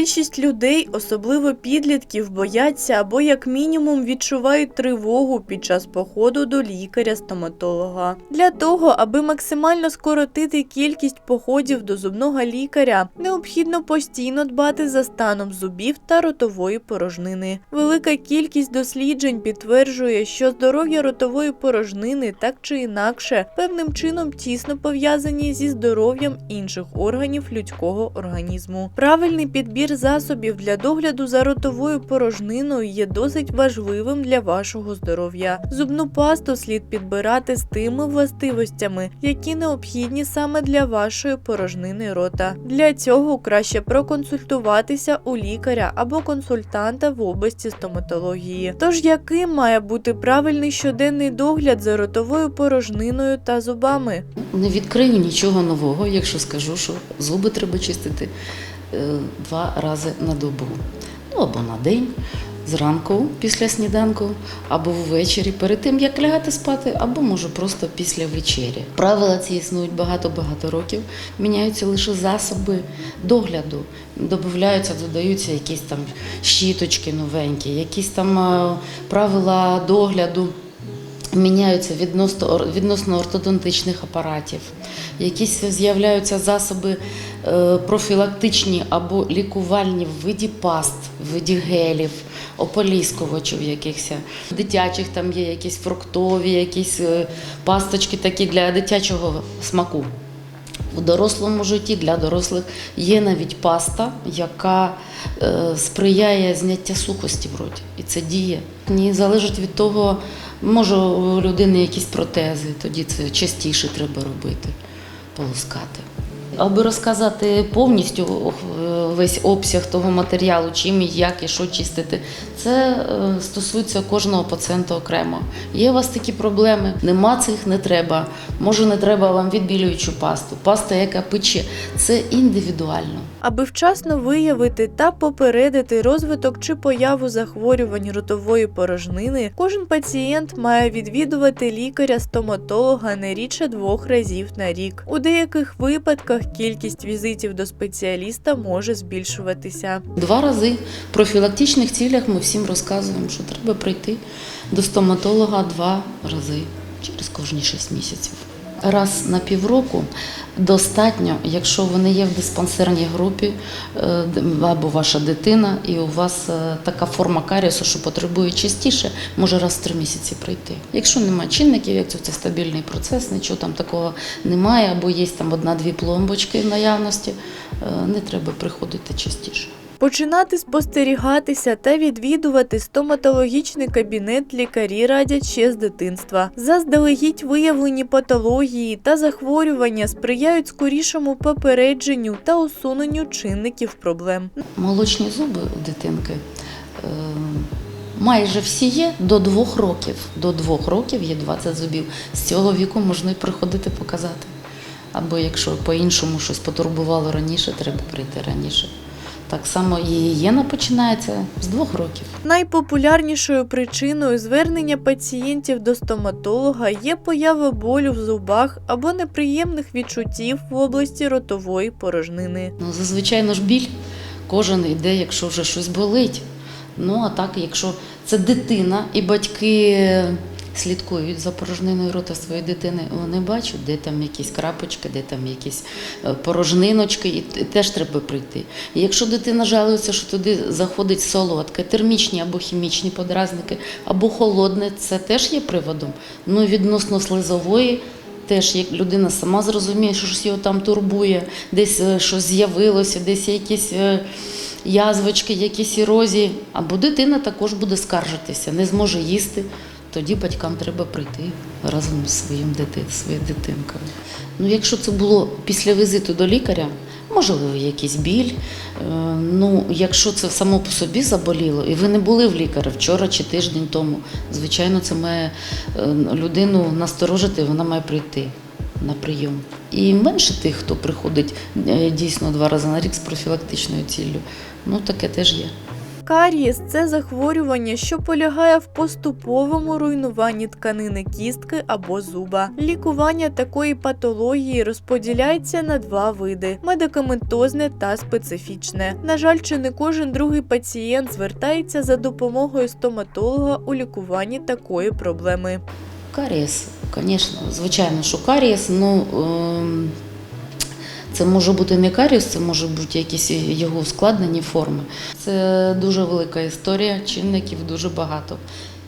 Більшість людей, особливо підлітків, бояться або як мінімум відчувають тривогу під час походу до лікаря-стоматолога. Для того, аби максимально скоротити кількість походів до зубного лікаря, необхідно постійно дбати за станом зубів та ротової порожнини. Велика кількість досліджень підтверджує, що здоров'я ротової порожнини так чи інакше певним чином тісно пов'язані зі здоров'ям інших органів людського організму. Правильний підбір засобів для догляду за ротовою порожниною є досить важливим для вашого здоров'я. Зубну пасту слід підбирати з тими властивостями, які необхідні саме для вашої порожнини рота. Для цього краще проконсультуватися у лікаря або консультанта в області стоматології. Тож яким має бути правильний щоденний догляд за ротовою порожниною та зубами? Не відкрию нічого нового, якщо скажу, що зуби треба чистити два рази на добу. Ну або на день, зранку після сніданку, або ввечері перед тим, як лягати спати, або може просто після вечері. Правила ці існують багато-багато років. Міняються лише засоби догляду. Додаються, додаються якісь там щіточки новенькі, якісь там е, правила догляду міняються відносно, відносно ортодонтичних апаратів, якісь з'являються засоби е, профілактичні або лікувальні в виді паст, в виді гелів, ополіскувачів якихось. Дитячих там є якісь фруктові, якісь е, пасточки такі для дитячого смаку. У дорослому житті для дорослих є навіть паста, яка е, сприяє зняття сухості в роті. І це діє. Ні, залежить від того, може у людини якісь протези, тоді це частіше треба робити, полоскати. Аби розказати повністю весь обсяг того матеріалу, чим і як і що чистити, це е, стосується кожного пацієнта окремо. Є у вас такі проблеми, нема цих не треба. Може, не треба вам відбілюючу пасту, паста, яка пече. Це індивідуально. Аби вчасно виявити та попередити розвиток чи появу захворювань ротової порожнини, кожен пацієнт має відвідувати лікаря-стоматолога не рідше двох разів на рік. У деяких випадках кількість візитів до спеціаліста може збільшуватися. Два рази в профілактичних цілях ми всім розказуємо, що треба прийти до стоматолога два рази через кожні шість місяців. Раз на півроку достатньо, якщо вони є в диспансерній групі е, або ваша дитина, і у вас е, така форма каріусу, що потребує частіше, може раз в три місяці прийти. Якщо немає чинників, як це, стабільний процес, нічого там такого немає, або є там одна-дві пломбочки наявності, е, не треба приходити частіше. Починати спостерігатися та відвідувати стоматологічний кабінет лікарі радять ще з дитинства. Заздалегідь виявлені патології та захворювання сприяють скорішому попередженню та усуненню чинників проблем. Молочні зуби у дитинки е, майже всі є до двох років. До двох років є 20 зубів. З цього віку можна і приходити показати. Або якщо по-іншому щось потурбувало раніше, треба прийти раніше. Так само і гігієна починається з двох років. Найпопулярнішою причиною звернення пацієнтів до стоматолога є поява болю в зубах або неприємних відчуттів в області ротової порожнини. Ну, зазвичай ж біль кожен йде, якщо вже щось болить. Ну а так, якщо це дитина і батьки слідкують за порожниною рота своєї дитини, вони бачать, де там якісь крапочки, де там якісь е, порожниночки, і теж треба прийти. І якщо дитина жалується, що туди заходить солодке, термічні або хімічні подразники, або холодне, це теж є приводом. Ну, відносно слизової. Теж як людина сама зрозуміє, що щось його там турбує, десь е, щось з'явилося, десь якісь е, язвочки, якісь ерозії. Або дитина також буде скаржитися, не зможе їсти. Тоді батькам треба прийти разом з своїм дити, своєю дитинкою. Ну, якщо це було після візиту до лікаря, можливо, якийсь біль. Е, Ну, якщо це само по собі заболіло, і ви не були в лікаря вчора чи тиждень тому, звичайно, це має е, людину насторожити, вона має прийти на прийом. І менше тих, хто приходить е, дійсно два рази на рік з профілактичною ціллю. Ну, таке теж є. Карієс це захворювання, що полягає в поступовому руйнуванні тканини кістки або зуба. Лікування такої патології розподіляється на два види: медикаментозне та специфічне. На жаль, чи не кожен другий пацієнт звертається за допомогою стоматолога у лікуванні такої проблеми. Карієс, звісно, звичайно, що карієс, ну ем, це може бути не карієс, це може бути якісь його ускладнені форми. Це дуже велика історія, чинників дуже багато.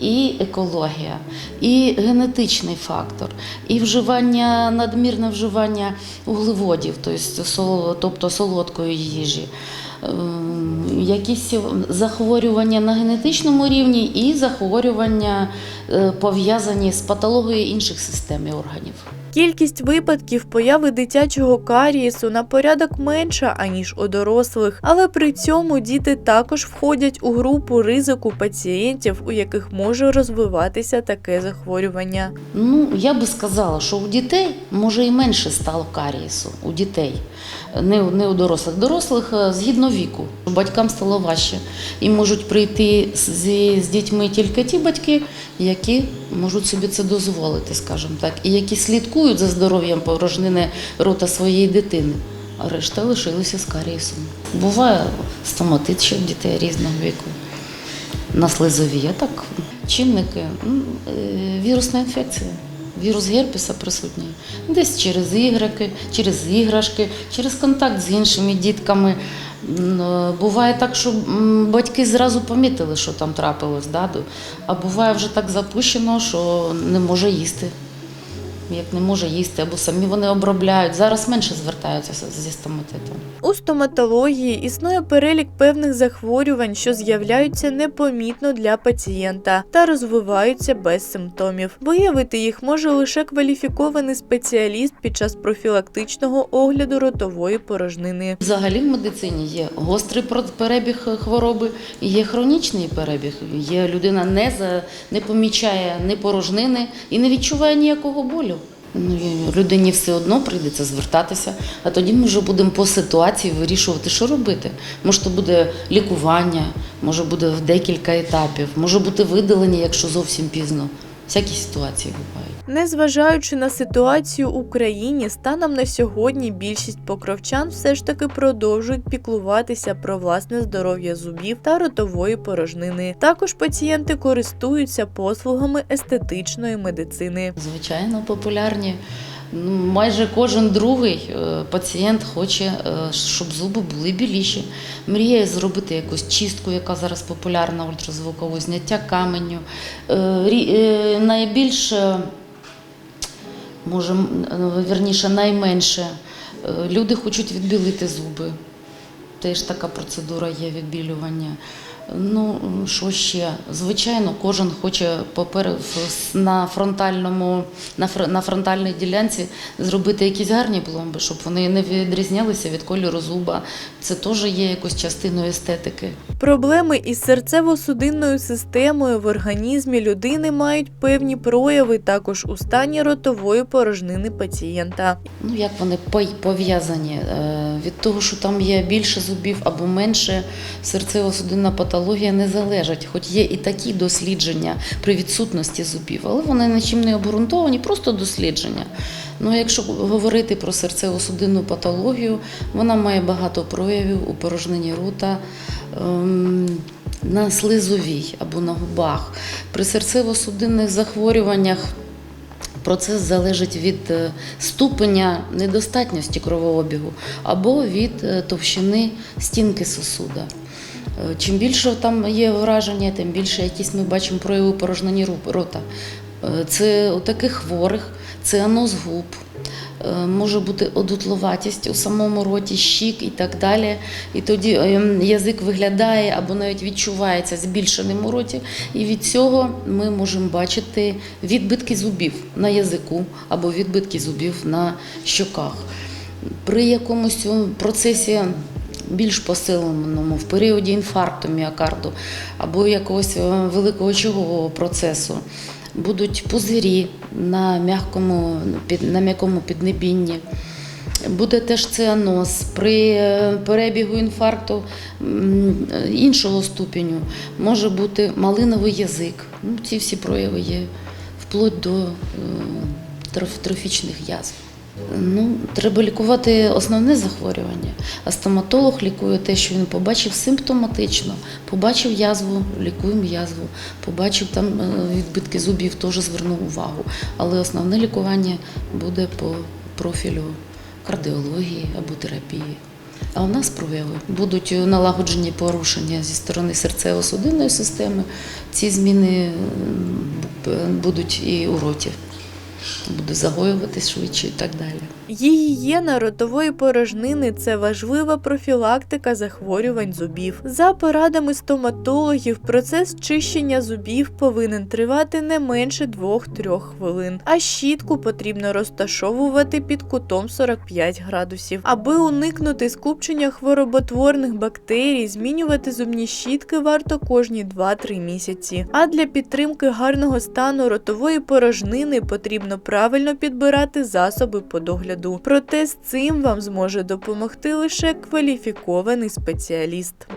І екологія, і генетичний фактор, і вживання, надмірне вживання вуглеводів, тобто тобто солодкої їжі. Ем, Якісь захворювання на генетичному рівні і захворювання е, пов'язані з патологією інших систем і органів. Кількість випадків появи дитячого карієсу на порядок менша, аніж у дорослих, але при цьому діти також входять у групу ризику пацієнтів, у яких може розвиватися таке захворювання. Ну, я би сказала, що у дітей може і менше стало карієсу. У дітей, не, у- не у дорослих. Дорослих е, згідно віку. Батькам стало важче. І можуть прийти з, з дітьми тільки ті батьки, які можуть собі це дозволити, скажімо так, і які слідкують за здоров'ям порожнини рота своєї дитини. А решта лишилися з карієсом. Буває стоматит ще в дітей різного віку на слизові. А так, чинники, е, вірусна інфекція. Вірус герпеса присутній. Десь через іграки, через іграшки, через контакт з іншими дітками. Е, Буває так, що батьки зразу помітили, що там трапилось, да? а буває вже так запущено, що не може їсти. Як не може їсти, або самі вони обробляють. Зараз менше звертаються зі стоматитом. У стоматології існує перелік певних захворювань, що з'являються непомітно для пацієнта та розвиваються без симптомів. Виявити їх може лише кваліфікований спеціаліст під час профілактичного огляду ротової порожнини. Взагалі в медицині є гострий перебіг хвороби, є хронічний перебіг. Є людина не за не помічає ні порожнини і не відчуває ніякого болю. Ну, людині все одно прийдеться звертатися, а тоді ми вже будемо по ситуації вирішувати, що робити. Може, то буде лікування, може буде в декілька етапів, може бути видалення, якщо зовсім пізно. Всякі ситуації бувають. Незважаючи на ситуацію в Україні, станом на сьогодні більшість покровчан все ж таки продовжують піклуватися про власне здоров'я зубів та ротової порожнини. Також пацієнти користуються послугами естетичної медицини. Звичайно, популярні. Ну, майже кожен другий е, пацієнт хоче, е, щоб зуби були біліші. Мріє зробити якусь чистку, яка зараз популярна, ультразвукове зняття каменю. Е, Найбільше, може, м, е, вірніше, найменше люди хочуть відбілити зуби. Теж така процедура є відбілювання. Ну, що ще? Звичайно, кожен хоче попер... на фронтальному, на, фр... на фронтальній ділянці зробити якісь гарні пломби, щоб вони не відрізнялися від кольору зуба. Це теж є якось частиною естетики. Проблеми із серцево-судинною системою в організмі людини мають певні прояви також у стані ротової порожнини пацієнта. Ну, як вони пов'язані? Е, Від того, що там є більше зубів або менше, серцево-судинна патологія не залежить. Хоч є і такі дослідження при відсутності зубів, але вони нічим не обґрунтовані, просто дослідження. Ну, якщо говорити про серцево-судинну патологію, вона має багато проявів у порожнині рота. ем, На слизовій або на губах. При серцево-судинних захворюваннях Процес залежить від е, ступеня недостатності кровообігу або від е, товщини стінки сосуда. Е, Чим більше там є враження, тим більше якісь ми бачимо прояви порожнені рота. Е, Це у таких хворих, це анос губ, е, може бути одутловатість у самому роті, щік і так далі. І тоді язик виглядає або навіть відчувається збільшеним у роті. І від цього ми можемо бачити відбитки зубів на язику або відбитки зубів на щоках. При якомусь процесі більш посиленому в періоді інфаркту міокарду або якогось е, великого очагового процесу будуть пузирі на м'якому, на м'якому піднебінні. Буде теж цианоз. При е, перебігу інфаркту е, іншого ступеню може бути малиновий язик. Ну, ці всі прояви є вплоть до трофічних язв. Ну, треба лікувати основне захворювання. А стоматолог лікує те, що він побачив симптоматично. Побачив язву, лікуємо язву. Побачив там е, відбитки зубів, теж звернув увагу. Але основне лікування буде по профілю кардіології або терапії. А у нас прояви будуть налагоджені порушення зі сторони серцево-судинної системи. Ці зміни будуть і у роті. Буде загоюватись швидше і так далі. Гігієна ротової порожнини це важлива профілактика захворювань зубів. За порадами стоматологів, процес чищення зубів повинен тривати не менше 2-3 хвилин, а щітку потрібно розташовувати під кутом 45 градусів. Аби уникнути скупчення хвороботворних бактерій, змінювати зубні щітки варто кожні 2-3 місяці. А для підтримки гарного стану ротової порожнини правильно підбирати засоби по догляду. Проте з цим вам зможе допомогти лише кваліфікований спеціаліст.